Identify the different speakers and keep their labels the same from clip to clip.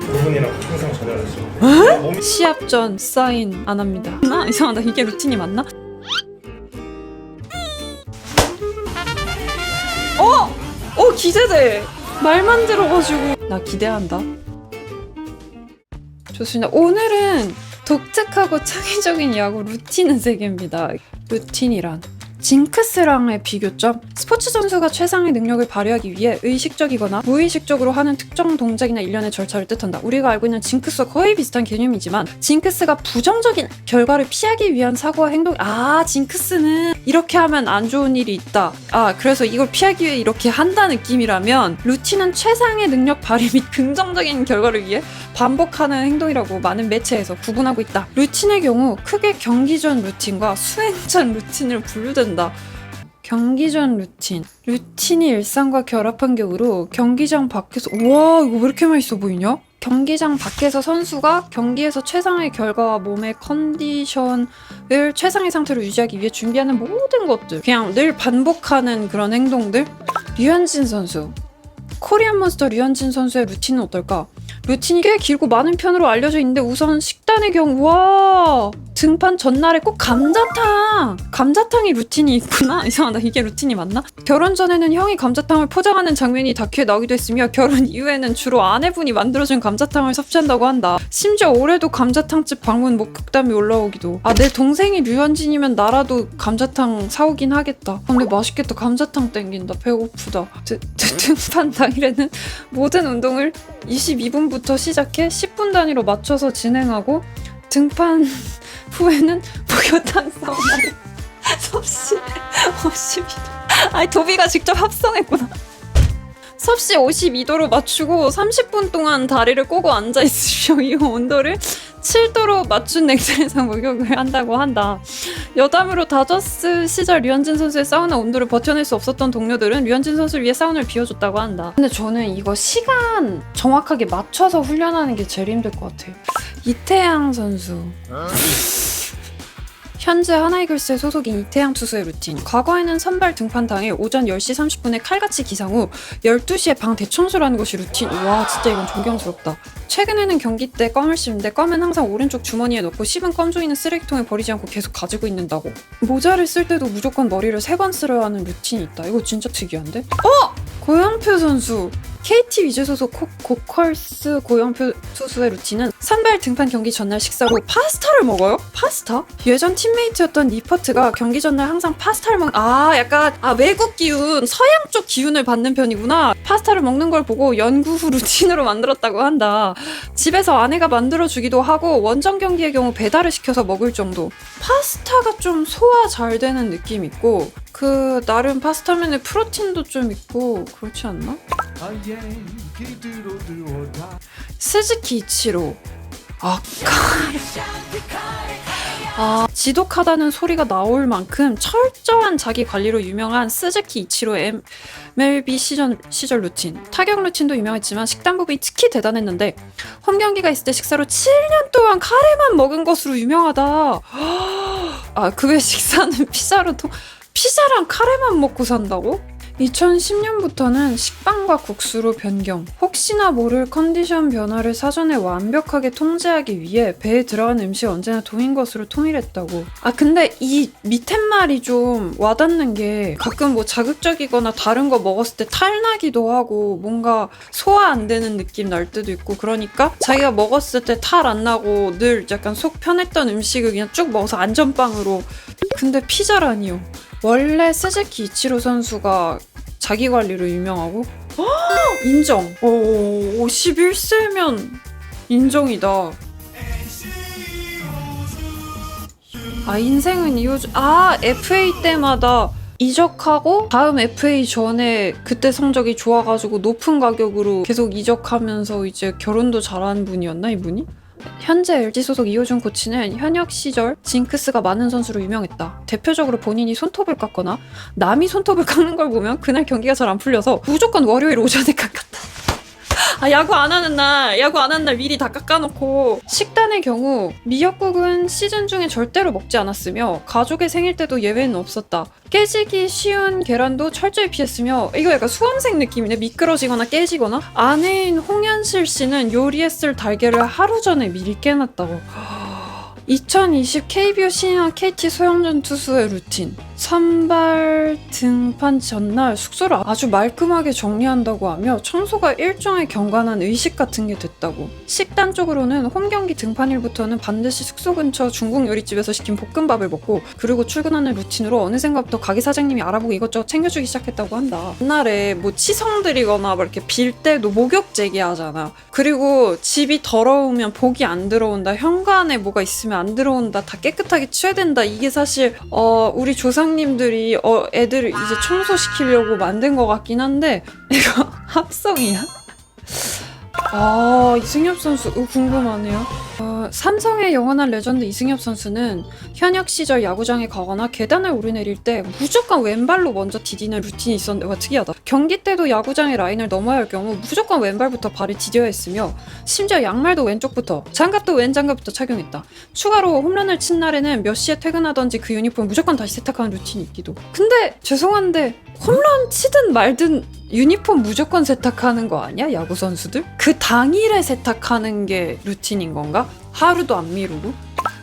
Speaker 1: 그분이랑 항상 전화를 했어요. 몸이
Speaker 2: 시합 전 사인 안 합니다. 나 이상하다. 이게 루틴이 맞나? 어! 어 기대돼. 말만 들어가지고 나 기대한다. 좋습니다. 오늘은 독특하고 창의적인 야구 루틴의 세계입니다. 루틴이란 징크스랑의 비교점 스포츠 선수가 최상의 능력을 발휘하기 위해 의식적이거나 무의식적으로 하는 특정 동작이나 일련의 절차를 뜻한다. 우리가 알고 있는 징크스와 거의 비슷한 개념이지만 징크스가 부정적인 결과를 피하기 위한 사고와 행동 아 징크스는 이렇게 하면 안 좋은 일이 있다. 아 그래서 이걸 피하기 위해 이렇게 한다 느낌이라면 루틴은 최상의 능력 발휘 및 긍정적인 결과를 위해 반복하는 행동이라고 많은 매체에서 구분하고 있다. 루틴의 경우 크게 경기 전 루틴과 수행 전 루틴을 분류된 다. 경기 전 루틴. 루틴이 일상과 결합한 경우로 경기장 밖에서 와 이거 왜 이렇게 맛있어 보이냐? 경기장 밖에서 선수가 경기에서 최상의 결과와 몸의 컨디션을 최상의 상태로 유지하기 위해 준비하는 모든 것들 그냥 늘 반복하는 그런 행동들 류현진 선수 코리안 몬스터 류현진 선수의 루틴은 어떨까? 루틴이 꽤 길고 많은 편으로 알려져 있는데 우선 식단의 경우 와 등판 전날에 꼭 감자탕 감자탕이 루틴이 있구나? 이상하다. 이게 루틴이 맞나? 결혼 전에는 형이 감자탕을 포장하는 장면이 다큐에 나오기도 했으며 결혼 이후에는 주로 아내분이 만들어준 감자탕을 섭취한다고 한다. 심지어 올해도 감자탕집 방문 목격담이 올라오기도. 아 내 동생이 류현진이면 나라도 감자탕 사오긴 하겠다. 아, 근데 맛있겠다. 감자탕 땡긴다. 배고프다. 등판 당일에는 모든 운동을 22분부터 시작해 10분 단위로 맞춰서 진행하고 등판 후에는 목욕탕 사우나를 섭씨 52도 아니 도비가 직접 합성했구나 섭씨 52도로 맞추고 30분 동안 다리를 꼬고 앉아 있으며 이 온도를 7도로 맞춘 냉장에서 목욕을 한다고 한다. 여담으로 다저스 시절 류현진 선수의 사우나 온도를 버텨낼 수 없었던 동료들은 류현진 선수를 위해 사우나를 비워줬다고 한다. 근데 저는 이거 시간 정확하게 맞춰서 훈련하는 게 제일 힘들 것 같아요. 이태양 선수. 현재 하나이글스의 소속인 이태양 투수의 루틴. 과거에는 선발 등판 당일 오전 10시 30분에 칼같이 기상 후 12시에 방 대청소를 하는 것이 루틴. 와, 진짜 이건 존경스럽다. 최근에는 경기 때 껌을 씹는데 껌은 항상 오른쪽 주머니에 넣고 씹은 껌 종이는 쓰레기통에 버리지 않고 계속 가지고 있는다고. 모자를 쓸 때도 무조건 머리를 세 번 쓸어야 하는 루틴이 있다. 이거 진짜 특이한데? 어! 고영표 선수. KT 위즈 소속 코, 고컬스 고영표 투수의 루틴은 선발 등판 경기 전날 식사로 파스타를 먹어요? 파스타? 예전 팀메이트였던 니퍼트가 경기 전날 항상 파스타를 먹... 아 약간 아 외국 기운 서양 쪽 기운을 받는 편이구나 파스타를 먹는 걸 보고 연구 후 루틴으로 만들었다고 한다 집에서 아내가 만들어주기도 하고 원정 경기의 경우 배달을 시켜서 먹을 정도 파스타가 좀 소화 잘 되는 느낌 있고 그 나름 파스타면에 프로틴도 좀 있고 그렇지 않나? 스즈키 이치로. 아, 아 지독하다는 소리가 나올 만큼 철저한 자기 관리로 유명한 스즈키 이치로 MLB 시절, 시절 루틴. 타격 루틴도 유명했지만 식단 부분이 특히 대단했는데 홈 경기가 있을 때 식사로 7년 동안 카레만 먹은 것으로 유명하다. 아 그 외 식사는 피자로 통 피자랑 카레만 먹고 산다고? 2010년부터는 식빵과 국수로 변경. 혹시나 모를 컨디션 변화를 사전에 완벽하게 통제하기 위해 배에 들어간 음식 언제나 동인 것으로 통일했다고. 아 근데 이 밑에 말이 좀 와닿는 게 가끔 뭐 자극적이거나 다른 거 먹었을 때 탈나기도 하고 뭔가 소화 안 되는 느낌 날 때도 있고 그러니까 자기가 먹었을 때 탈 안 나고 늘 약간 속 편했던 음식을 그냥 쭉 먹어서 안전빵으로. 근데 피자라니요. 원래 스즈키 이치로 선수가 자기 관리로 유명하고 아, 인정. 오, 51세면 인정이다. 아 인생은 이어주 아 FA 때마다 이적하고 다음 FA 전에 그때 성적이 좋아가지고 높은 가격으로 계속 이적하면서 이제 결혼도 잘하는 분이었나 이분이? 현재 LG 소속 이호준 코치는 현역 시절 징크스가 많은 선수로 유명했다. 대표적으로 본인이 손톱을 깎거나 남이 손톱을 깎는 걸 보면 그날 경기가 잘 안 풀려서 무조건 월요일 오전에 깎았다. 아 야구 안 하는 날 야구 안 하는 날 미리 다 깎아놓고. 식단의 경우 미역국은 시즌 중에 절대로 먹지 않았으며 가족의 생일 때도 예외는 없었다. 깨지기 쉬운 계란도 철저히 피했으며 이거 약간 수험생 느낌이네. 미끄러지거나 깨지거나. 아내인 홍현실 씨는 요리했을 달걀을 하루 전에 미리 깨놨다고. 2020 KBO 신인 KT 소영준 투수의 루틴. 선발 등판 전날 숙소를 아주 말끔하게 정리한다고 하며 청소가 일종의 경관한 의식 같은 게 됐다고. 식단 쪽으로는 홈 경기 등판일부터는 반드시 숙소 근처 중국 요리집에서 시킨 볶음밥을 먹고 그리고 출근하는 루틴으로 어느샌가부터 가게 사장님이 알아보고 이것저것 챙겨주기 시작했다고 한다. 옛날에 뭐 치성 들이거나 막 이렇게 빌 때도 목욕 제기하잖아. 그리고 집이 더러우면 복이 안 들어온다. 현관에 뭐가 있으면 안 들어온다. 다 깨끗하게 치워야 된다. 이게 사실 어 우리 조상 님들이 어 애들을 이제 청소시키려고 만든 것 같긴 한데 이거 합성이야? 아 이승엽 선수 어, 궁금하네요. 어, 삼성의 영원한 레전드 이승엽 선수는 현역 시절 야구장에 가거나 계단을 오르내릴 때 무조건 왼발로 먼저 디디는 루틴이 있었는데 와 특이하다. 경기 때도 야구장의 라인을 넘어야 할 경우 무조건 왼발부터 발을 디뎌야 했으며 심지어 양말도 왼쪽부터 장갑도 왼 장갑부터 착용했다. 추가로 홈런을 친 날에는 몇 시에 퇴근하던지 그 유니폼 무조건 다시 세탁하는 루틴이 있기도. 근데 죄송한데 홈런 치든 말든 유니폼 무조건 세탁하는 거 아니야? 야구 선수들? 그 당일에 세탁하는 게 루틴인 건가? 하루도 안 미루고?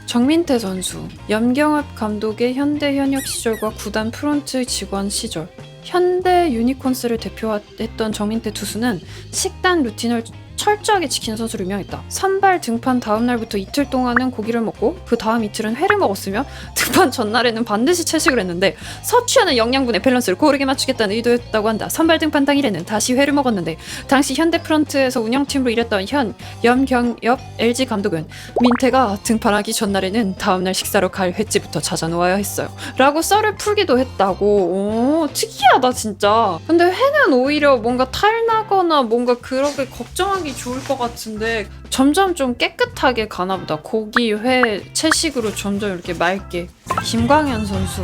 Speaker 2: 정민태 선수, 염경엽 감독의 현대 현역 시절과 구단 프론트 직원 시절. 현대 유니콘스를 대표했던 정민태 투수는 식단 루틴을 철저하게 지키는 선수로 유명했다. 선발 등판 다음 날부터 이틀 동안은 고기를 먹고 그 다음 이틀은 회를 먹었으며 등판 전날에는 반드시 채식을 했는데 섭취하는 영양분의 밸런스를 고르게 맞추겠다는 의도였다고 한다. 선발 등판 당일에는 다시 회를 먹었는데 당시 현대 프런트에서 운영팀으로 일했던 현 염경엽 LG 감독은 민태가 등판하기 전날에는 다음날 식사로 갈 횟집부터 찾아놓아야 했어요. 라고 썰을 풀기도 했다고. 오, 특이하다 진짜. 근데 회는 오히려 뭔가 탈나거나 뭔가 그렇게 걱정하기 좋을 것 같은데 점점 좀 깨끗하게 가나 보다. 고기, 회, 채식으로 점점 이렇게 맑게. 김광현 선수.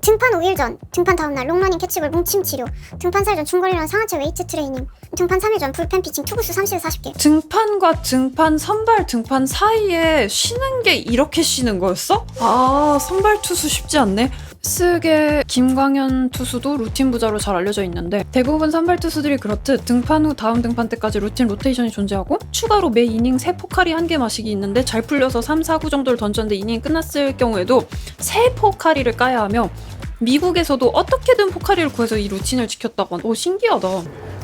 Speaker 3: 등판 5일 전, 등판 다음 날 롱러닝 캐치볼 뭉침 치료, 등판 4일 전 중거리랑 상하체 웨이트 트레이닝, 등판 3일 전 불펜 피칭 투구수 30에 40개.
Speaker 2: 등판과 등판, 선발 등판 사이에 쉬는 게 이렇게 쉬는 거였어? 아, 선발 투수 쉽지 않네. 쓰게 김광현 투수도 루틴 부자로 잘 알려져 있는데 대부분 선발 투수들이 그렇듯 등판 후 다음 등판 때까지 루틴 로테이션이 존재하고 추가로 매 이닝 세 포칼이 한개 마시기 있는데 잘 풀려서 3, 4구 정도를 던졌는데 이닝이 끝났을 경우에도 세 포칼이를 까야 하며 미국에서도 어떻게든 포카리를 구해서 이 루틴을 지켰다고 오 신기하다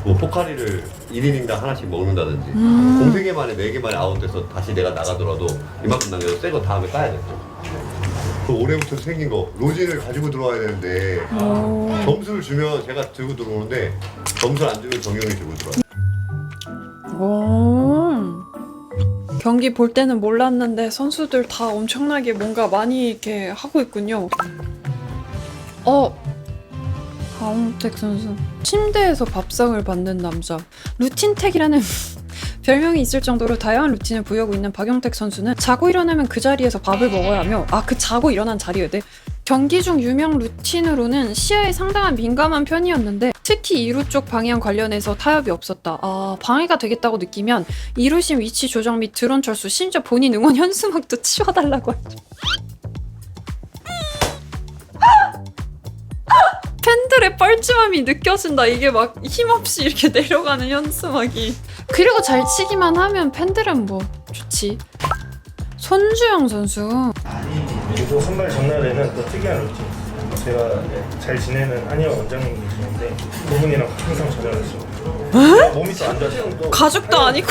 Speaker 4: 뭐 포카리를 1이닝당 하나씩 먹는다든지
Speaker 2: 음.
Speaker 4: 공세 개 만에 네개 만에 아웃돼서 다시 내가 나가더라도 이만큼 남겨서 새거 다음에 까야 돼. 그 올해부터 생긴 거 로진을 가지고 들어와야 되는데
Speaker 2: 오.
Speaker 4: 점수를 주면 제가 들고 들어오는데 점수를 안 주면 정영이 들고 들어와.
Speaker 2: 오. 경기 볼 때는 몰랐는데 선수들 다 엄청나게 뭔가 많이 이렇게 하고 있군요. 어. 하웅택 선수. 침대에서 밥상을 받는 남자. 루틴택이라는 별명이 있을 정도로 다양한 루틴을 부여하고 있는 박용택 선수는 자고 일어나면 그 자리에서 밥을 먹어야 하며 아 그 자고 일어난 자리여야 돼. 경기 중 유명 루틴으로는 시야에 상당한 민감한 편이었는데 특히 2루 쪽 방향 관련해서 타협이 없었다. 아 방해가 되겠다고 느끼면 2루심 위치 조정 및 드론 철수 심지어 본인 응원 현수막도 치워달라고 하죠. 팬들의 뻘쭘함이 느껴진다. 이게 막 힘없이 이렇게 내려가는 현수막이. 그리고 잘 치기만 하면 팬들은 뭐 좋지. 손주영 선수.
Speaker 1: 그리고 선발 전날에는 또 특이한 루틴. 제가 네, 잘 지내는 한의원 원장님 계시는데 그분이랑 항상 전화를 했어요. 몸이 또안 좋아서
Speaker 2: 가족도 아니고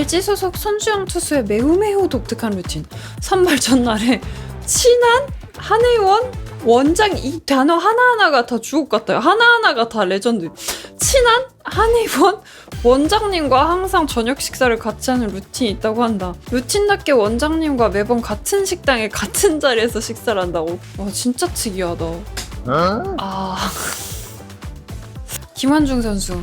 Speaker 2: LG 소속 손주영 투수의 매우 매우 독특한 루틴 선발 전날에 친한 한의원 원장 이 단어 하나하나가 다 주옥 같아요. 하나하나가 다 레전드. 친한 한의원 원장님과 항상 저녁 식사를 같이 하는 루틴이 있다고 한다. 루틴답게 원장님과 매번 같은 식당에 같은 자리에서 식사를 한다고? 와 진짜 특이하다. 아. 김환중 선수.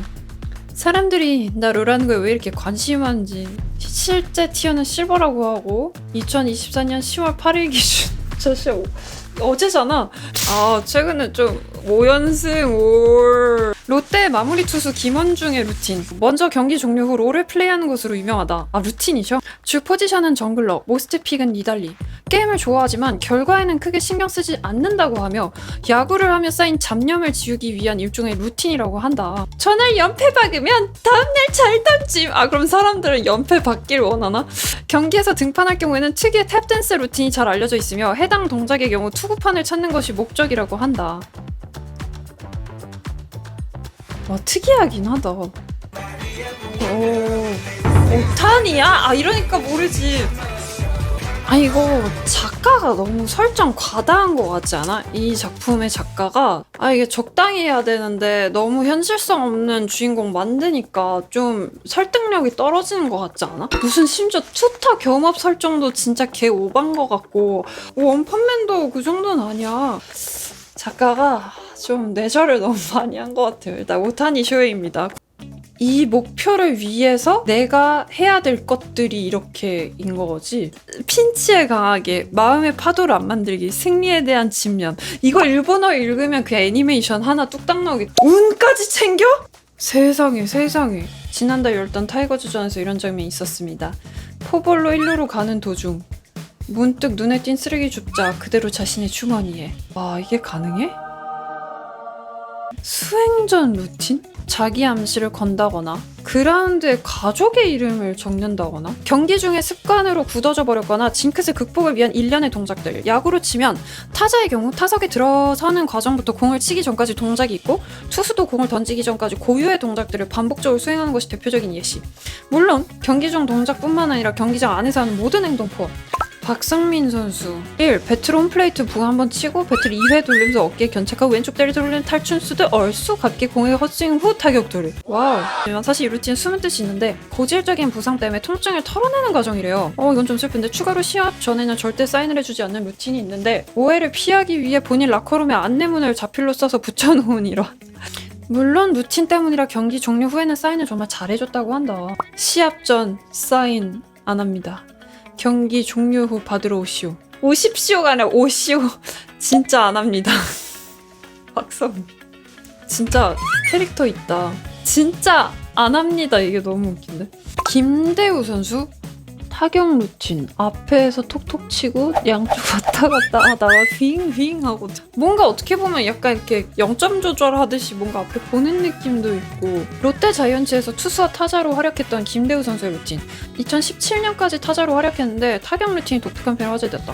Speaker 2: 사람들이 나 롤하는 거에 왜 이렇게 관심한지 실제 티어는 실버라고 하고 2024년 10월 8일 기준 저 오- 어제잖아. 아 최근에 좀 5연승 올. 롯데 마무리 투수 김원중의 루틴. 먼저 경기 종료 후 롤을 플레이하는 것으로 유명하다. 아 루틴이죠? 주 포지션은 정글러, 모스트 픽은 니달리. 게임을 좋아하지만 결과에는 크게 신경 쓰지 않는다고 하며 야구를 하며 쌓인 잡념을 지우기 위한 일종의 루틴이라고 한다. 전날 연패 박으면 다음날 잘 던짐. 아 그럼 사람들은 연패 받길 원하나? 경기에서 등판할 경우에는 특유의 탭댄스 루틴이 잘 알려져 있으며 해당 동작의 경우 투구판을 찾는 것이 목적이라고 한다. 와 특이하긴 하다. 오, 오탄이야? 아 이러니까 모르지. 아 이거 작가가 너무 설정 과다한 것 같지 않아? 이 작품의 작가가 아 이게 적당히 해야 되는데 너무 현실성 없는 주인공 만드니까 좀 설득력이 떨어지는 것 같지 않아? 무슨 심지어 투타 겸업 설정도 진짜 개 오반 것 같고 원펀맨도 그 정도는 아니야. 작가가 좀 내절을 너무 많이 한 것 같아요. 일단 오타니 쇼헤입니다. 이 목표를 위해서 내가 해야 될 것들이 이렇게인 거지. 핀치에 강하게 마음의 파도를 안 만들기, 승리에 대한 집념. 이거 일본어 읽으면 그 애니메이션 하나 뚝딱 나오기. 운까지 챙겨? 세상에 세상에. 지난달 열던 타이거즈전에서 이런 장면이 있었습니다. 포볼로 1루로 가는 도중 문득 눈에 띈 쓰레기 줍자 그대로 자신의 주머니에. 와 이게 가능해? 수행전 루틴? 자기 암시를 건다거나 그라운드에 가족의 이름을 적는다거나 경기 중에 습관으로 굳어져 버렸거나 징크스 극복을 위한 일련의 동작들. 야구로 치면 타자의 경우 타석에 들어서는 과정부터 공을 치기 전까지 동작이 있고 투수도 공을 던지기 전까지 고유의 동작들을 반복적으로 수행하는 것이 대표적인 예시. 물론 경기 중 동작뿐만 아니라 경기장 안에서 하는 모든 행동 포함 박성민 선수. 1. 배트로 홈플레이트 부 한번 치고 배트를 2회 돌리면서 어깨에 견착하고 왼쪽 다리 돌리는 탈춘 수드 얼쑤 갖게 공에 헛스윙 후 타격 돌리 와우. 사실 이 루틴 숨은 뜻이 있는데 고질적인 부상 때문에 통증을 털어내는 과정이래요. 어 이건 좀 슬픈데 추가로 시합 전에는 절대 사인을 해주지 않는 루틴이 있는데 오해를 피하기 위해 본인 라커룸에 안내문을 자필로 써서 붙여놓은 이런. 물론 루틴 때문이라 경기 종료 후에는 사인을 정말 잘해줬다고 한다. 시합 전 사인 안 합니다 경기 종료 후 받으러 오시오. 오십시오가 아니라 오시오. 진짜 안 합니다. 박성. 진짜 캐릭터 있다. 진짜 안 합니다. 이게 너무 웃긴데. 김대우 선수 타격 루틴. 앞에서 톡톡 치고 양쪽 왔다 갔다 하다가 윙윙 하고 뭔가 어떻게 보면 약간 이렇게 0점 조절하듯이 뭔가 앞에 보는 느낌도 있고. 롯데 자이언츠에서 투수와 타자로 활약했던 김대우 선수의 루틴. 2017년까지 타자로 활약했는데 타격 루틴이 독특한 편을 화제됐다.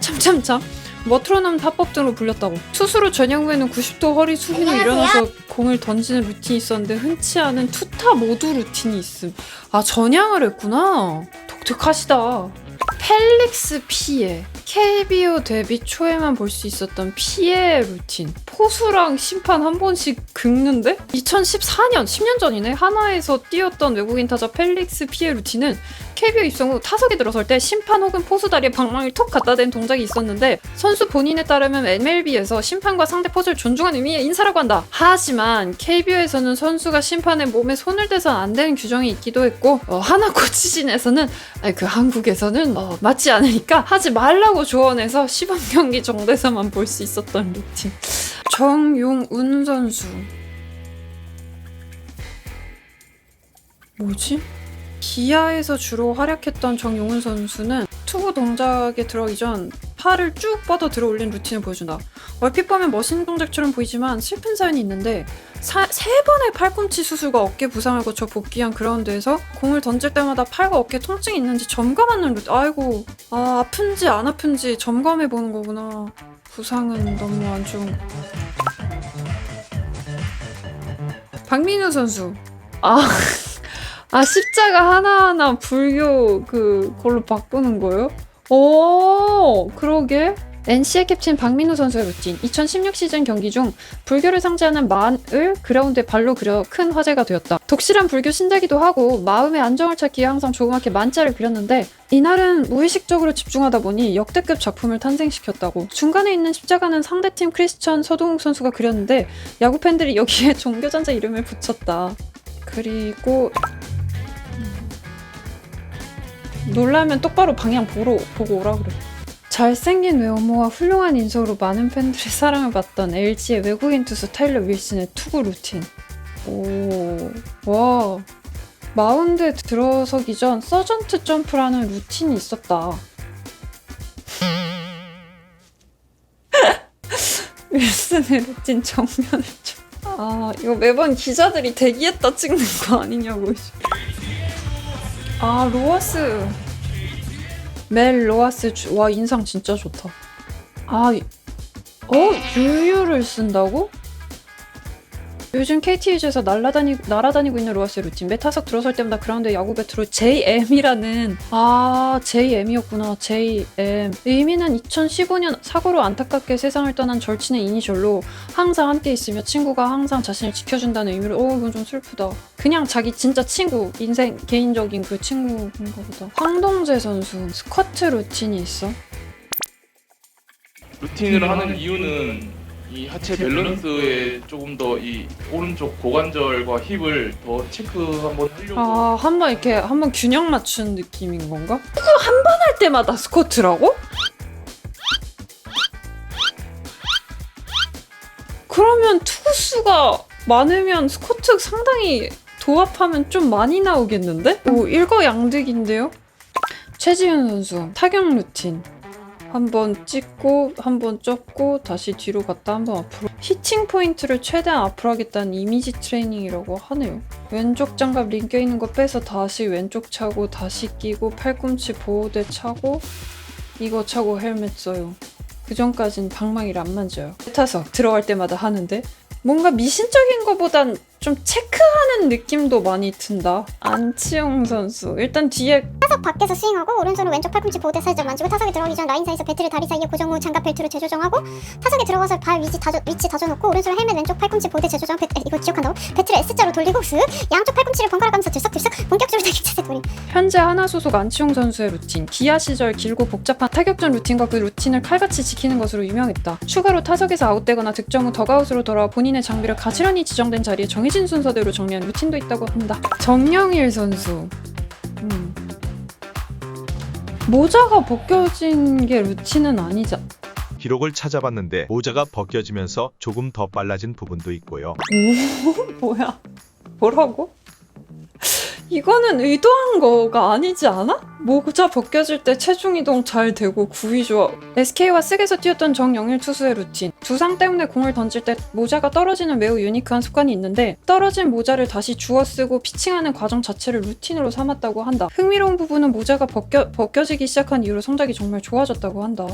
Speaker 2: 참참참. 머트로놈 타법 등으로 불렸다고. 투수로 전향 후에는 90도 허리 숙이고 일어나서 공을 던지는 루틴이 있었는데 흔치 않은 투타 모두 루틴이 있음. 아 전향을 했구나 독특하시다. 펠릭스 피에 KBO 데뷔 초에만 볼 수 있었던 피에 루틴. 포수랑 심판 한 번씩 긁는데? 2014년 10년 전이네. 하나에서 뛰었던 외국인 타자 펠릭스 피에 루틴은 KBO 입성 후 타석에 들어설 때 심판 혹은 포수 다리에 방망이를 톡 갖다 댄 동작이 있었는데 선수 본인에 따르면 MLB에서 심판과 상대 포수를 존중하는 의미의 인사라고 한다. 하지만 KBO에서는 선수가 심판의 몸에 손을 대서 안 되는 규정이 있기도 했고 어, 하나 코치진에서는 아니, 그 한국에서는 어, 맞지 않으니까 하지 말라고 조언해서 시범 경기 정도에서만 볼 수 있었던 루틴. 정용운 선수. 뭐지? 기아에서 주로 활약했던 정용훈 선수는 투구 동작에 들어가기 전 팔을 쭉 뻗어 들어 올린 루틴을 보여준다. 얼핏 보면 멋있는 동작처럼 보이지만 슬픈 사연이 있는데 사- 세 번의 팔꿈치 수술과 어깨 부상을 거쳐 복귀한 그라운드에서 공을 던질 때마다 팔과 어깨 통증이 있는지 점검하는 루틴. 아이고, 아 아픈지 안 아픈지 점검해 보는 거구나. 부상은 너무 안 좋은 거. 박민우 선수. 아. 아 십자가 하나하나 불교 그 걸로 바꾸는 거예요? 오 그러게 NC의 캡틴 박민우 선수의 루틴 2016 시즌 경기 중 불교를 상징하는 만을 그라운드에 발로 그려 큰 화제가 되었다. 독실한 불교 신자기도 하고 마음의 안정을 찾기 위해 항상 조그맣게 만자를 그렸는데 이날은 무의식적으로 집중하다 보니 역대급 작품을 탄생시켰다고. 중간에 있는 십자가는 상대팀 크리스천 서동욱 선수가 그렸는데 야구 팬들이 여기에 종교전자 이름을 붙였다. 그리고 놀라면 똑바로 방향 보러 보고 오라 그래. 잘생긴 외모와 훌륭한 인성으로 많은 팬들의 사랑을 받던 LG의 외국인 투수 타일러 윌슨의 투구 루틴. 오, 와. 마운드에 들어서기 전 서전트 점프라는 루틴이 있었다. 윌슨의 루틴 정면을 좀. 아, 이거 매번 기자들이 대기했다 찍는 거 아니냐고. 아, 로아스. 멜 로아스 주... 와 인상 진짜 좋다. 아, 이- 어 유유를 쓴다고? 요즘 KTU에서 날아다니 날아다니고 있는 로아스의 루틴. 매 타석 들어설 때마다 그라운드에 야구 배트로 JM이라는 아 JM이었구나 JM. 의미는 2015년 사고로 안타깝게 세상을 떠난 절친의 이니셜로 항상 함께 있으며 친구가 항상 자신을 지켜준다는 의미로 어 이건 좀 슬프다. 그냥 자기 진짜 친구 인생 개인적인 그 친구인 거보다. 황동재 선수 스쿼트 루틴이 있어?
Speaker 5: 루틴을 하는 이유는 이 하체 밸런스에 조금 더 이 오른쪽 고관절과 힙을 더 체크 한번 하려고
Speaker 2: 아, 한 번 이렇게 한 번 균형 맞춘 느낌인 건가? 한 번 할 때마다 스쿼트라고? 그러면 투구수가 많으면 스쿼트 상당히 도합하면 좀 많이 나오겠는데? 오, 일거양득인데요? 최지훈 선수 타격 루틴 한번 찍고 한번 쪘고 다시 뒤로 갔다 한번 앞으로. 히팅 포인트를 최대한 앞으로 하겠다는 이미지 트레이닝이라고 하네요. 왼쪽 장갑 링 껴있는 거 빼서 다시 왼쪽 차고 다시 끼고 팔꿈치 보호대 차고 이거 차고 헬멧 써요. 그 전까진 방망이를 안 만져요. 타석 들어갈 때마다 하는데 뭔가 미신적인 거보단 좀 체크하는 느낌도 많이 든다 안치홍 선수 일단 뒤에
Speaker 3: 타석 밖에서 스윙하고 오른손으로 왼쪽 팔꿈치 보호대 살짝 만지고 타석에 들어가기 전 라인 사이에서 배트를 다리 사이에 고정 후 장갑 벨트로 재조정하고 타석에 들어가서 발 위치 다져, 위치 다져놓고 오른손으로 헬멧 왼쪽 팔꿈치 보호대 재조정 배, 이거 기억한다고? 배트를 S자로 돌리고 슥 양쪽 팔꿈치를 번갈아 가면서 들썩들썩 본격적으로 대기 자세 돌림
Speaker 2: 현재 하나 소속 안치홍 선수의 루틴, 기아 시절 길고 복잡한 타격전 루틴과 그 루틴을 칼같이 지키는 것으로 유명했다. 추가로 타석에서 아웃되거나 득점 후 덕아웃으로 돌아와 본인의 장비를 가지런히 지정된 자리에 정해 진 순서대로 정리한 루틴도 있다고 한다. 정영일 선수. 음. 모자가 벗겨진 게 루틴은 아니자.
Speaker 6: 기록을 찾아봤는데 모자가 벗겨지면서 조금 더 빨라진 부분도 있고요.
Speaker 2: 오, 뭐야? 뭐라고? 이거는 의도한 거가 아니지 않아? 모자 벗겨질 때 체중 이동 잘 되고 구위 좋아. SK와 쓱에서 뛰었던 정영일 투수의 루틴. 부상 때문에 공을 던질 때 모자가 떨어지는 매우 유니크한 습관이 있는데 떨어진 모자를 다시 주워 쓰고 피칭하는 과정 자체를 루틴으로 삼았다고 한다. 흥미로운 부분은 모자가 벗겨, 벗겨지기 시작한 이후로 성적이 정말 좋아졌다고 한다.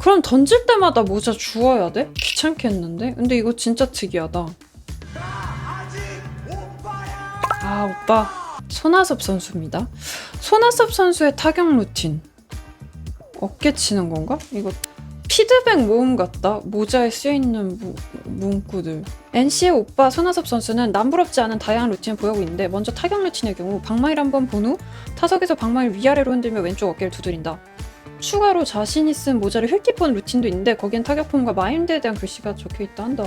Speaker 2: 그럼 던질 때마다 모자 주워야 돼? 귀찮겠는데? 근데 이거 진짜 특이하다. 아 오빠 손아섭 선수입니다. 손아섭 선수의 타격 루틴 어깨 치는 건가? 이거 피드백 모음 같다. 모자에 쓰여 있는 무- 문구들. NC의 오빠 손아섭 선수는 남부럽지 않은 다양한 루틴을 보여오고 있는데 먼저 타격 루틴의 경우 방망이를 한번 본 후 타석에서 방망이를 위아래로 흔들며 왼쪽 어깨를 두드린다. 추가로 자신이 쓴 모자를 흙기 본 루틴도 있는데 거기엔 타격 폼과 마인드에 대한 글씨가 적혀 있다 한다.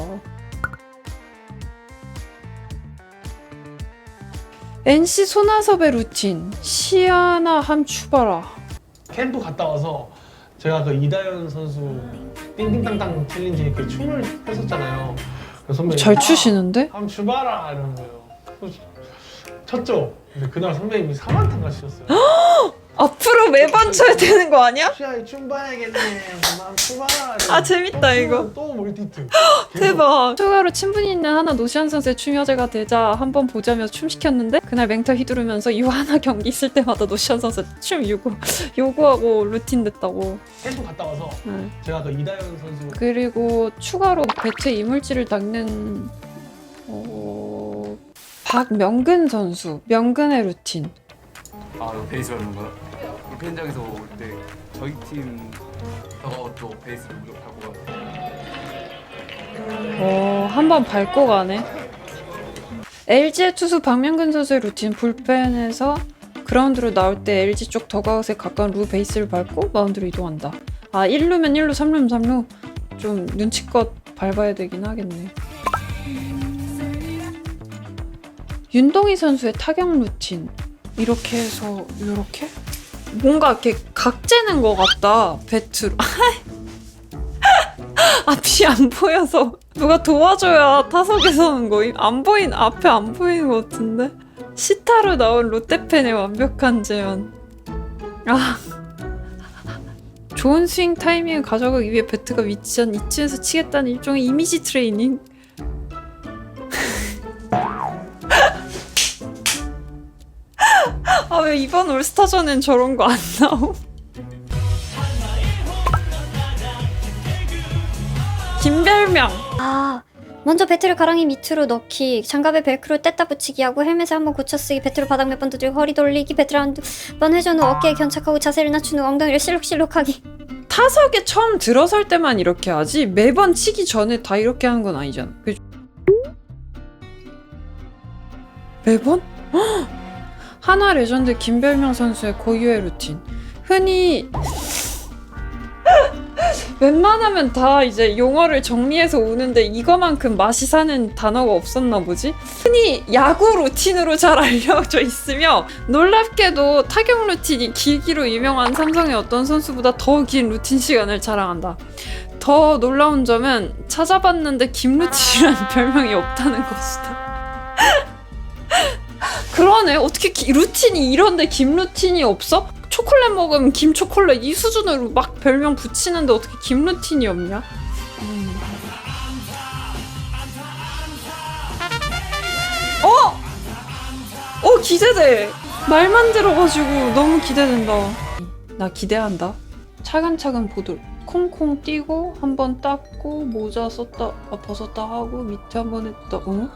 Speaker 2: NC 손아섭의 루틴 시아나 함 추바라
Speaker 7: 캠프 갔다 와서 제가 그 이다현 선수 띵띵땅땅 챌린지 그 춤을 했었잖아요. 그 선배님
Speaker 2: 잘 추시는데?
Speaker 7: 한번 주봐라 이러는 거예요. 그래서 쳤죠. 근데 그날 선배님이 4만탄 가시셨어요.
Speaker 2: 앞으로 매번 쳐야 되는 거 아니야?
Speaker 7: 시아이 춤 봐야겠네. 그만 추봐라.
Speaker 2: 아, 재밌다, 이거.
Speaker 7: 또 멀티트.
Speaker 2: 대박 추가로 친분이 있는 하나 노시안 선수의 춤 여제가 되자 한번 보자며 춤 시켰는데 그날 맹터 휘두르면서 이 하나 경기 있을 때마다 노시안 선수 춤 요구 요구하고 루틴 됐다고
Speaker 7: 캠프 갔다 와서
Speaker 2: 네.
Speaker 7: 제가 그 이다현 선수
Speaker 2: 그리고 추가로 배트 이물질을 닦는 어... 박명근 선수 명근의 루틴
Speaker 8: 아 이거 베이스 하는 거야? 불펜장에서 올 때 저희 팀 더또 베이스를 무력하고
Speaker 2: 어, 한번 밟고 가네. LG의 투수 박명근 선수의 루틴 불펜에서 그라운드로 나올 때 LG 쪽 더가웃에 가까운 루 베이스를 밟고 마운드로 이동한다. 아, 1루면 1루, 3루면 3루. 좀 눈치껏 밟아야 되긴 하겠네. 윤동희 선수의 타격 루틴. 이렇게 해서 이렇게? 뭔가 이렇게 각재는 것 같다 배트로. 앞이 안 보여서 누가 도와줘야 타석에 서 는 거임? 안 보인 앞에 안 보이는 것 같은데? 시타로 나온 롯데팬의 완벽한 재현. 아. 좋은 스윙 타이밍을 가져가기 위해 배트가 위치한 이쯤에서 치겠다는 일종의 이미지 트레이닝 아 왜 이번 올스타전엔 저런 거 안 나옴? 김별명
Speaker 3: 아 먼저 배트를 가랑이 밑으로 넣기 장갑에 벨크로 뗐다 붙이기 하고 헬멧을 한번 고쳐 쓰기 배트로 바닥 몇 번 두들고 허리 돌리기 배트를 한번 회전 후 어깨에 견착하고 자세를 낮춘 후 엉덩이를 실룩실룩하기
Speaker 2: 타석에 처음 들어설 때만 이렇게 하지 매번 치기 전에 다 이렇게 하는 건 아니잖아. 그죠? 매번? 헉! 하나 레전드 김별명 선수의 고유의 루틴. 흔히 웬만하면 다 이제 용어를 정리해서 오는데 이거만큼 맛이 사는 단어가 없었나 보지? 흔히 야구 루틴으로 잘 알려져 있으며 놀랍게도 타격 루틴이 길기로 유명한 삼성의 어떤 선수보다 더 긴 루틴 시간을 자랑한다. 더 놀라운 점은 찾아봤는데 김루틴이라는 별명이 없다는 것이다. 그러네. 어떻게 기- 루틴이 이런데 김 루틴이 없어? 초콜릿 먹으면 김 초콜릿 이 수준으로 막 별명 붙이는데 어떻게 김 루틴이 없냐? 음. 어! 어 기대돼. 말만 들어가지고 너무 기대된다. 나 기대한다. 차근차근 보도록 콩콩 띄고 한 번 닦고 모자 썼다 아, 벗었다 하고 밑에 한 번 했다. 어?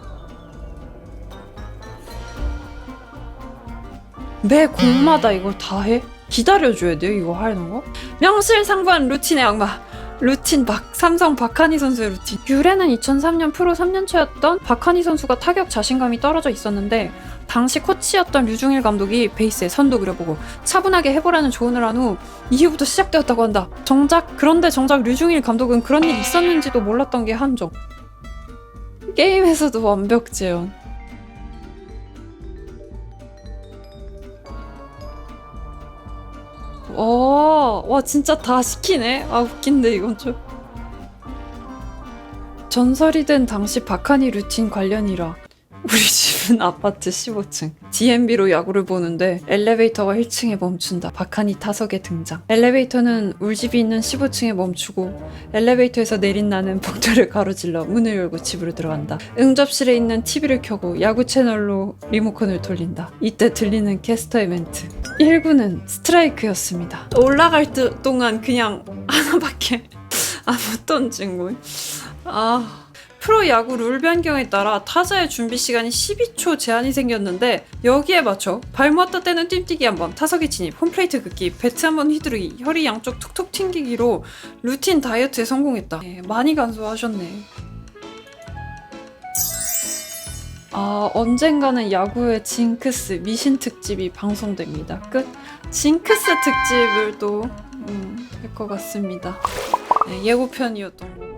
Speaker 2: 매 공마다 이걸 다 해? 기다려줘야 돼요 이거 하는 거? 명실상부한 루틴의 악마. 루틴 박 삼성 박하니 선수의 루틴. 유래는 2003년 프로 3년차였던 박하니 선수가 타격 자신감이 떨어져 있었는데 당시 코치였던 류중일 감독이 베이스에 선도 그려보고 차분하게 해보라는 조언을 한 후 이후부터 시작되었다고 한다. 정작 그런데 정작 류중일 감독은 그런 일이 있었는지도 몰랐던 게 함정 게임에서도 완벽 재현 와, 와 진짜 다 시키네. 아 웃긴데 이건 좀. 전설이 된 당시 박하니 루틴 관련이라 우리 집은 아파트 15층. DMB로 야구를 보는데 엘리베이터가 1층에 멈춘다. 박하니 타석에 등장. 엘리베이터는 울집이 있는 15층에 멈추고 엘리베이터에서 내린 나는 복도를 가로질러 문을 열고 집으로 들어간다. 응접실에 있는 TV를 켜고 야구 채널로 리모컨을 돌린다. 이때 들리는 캐스터의 멘트. 1구는 스트라이크였습니다. 올라갈 때 동안 그냥 하나밖에 안못 던진 거예요 아 프로 야구 룰 변경에 따라 타자의 준비 시간이 12초 제한이 생겼는데 여기에 맞춰 발 모았다 떼는 뜀뛰기 한번 타석에 진입. 홈플레이트 긋기. 배트 한번 휘두르기. 혈이 양쪽 툭툭 튕기기로 루틴 다이어트에 성공했다. 예, 많이 간소하셨네. 아 언젠가는 야구의 징크스 미신 특집이 방송됩니다. 끝. 징크스 특집을 또 음, 할것 같습니다. 네, 예고편이었던 거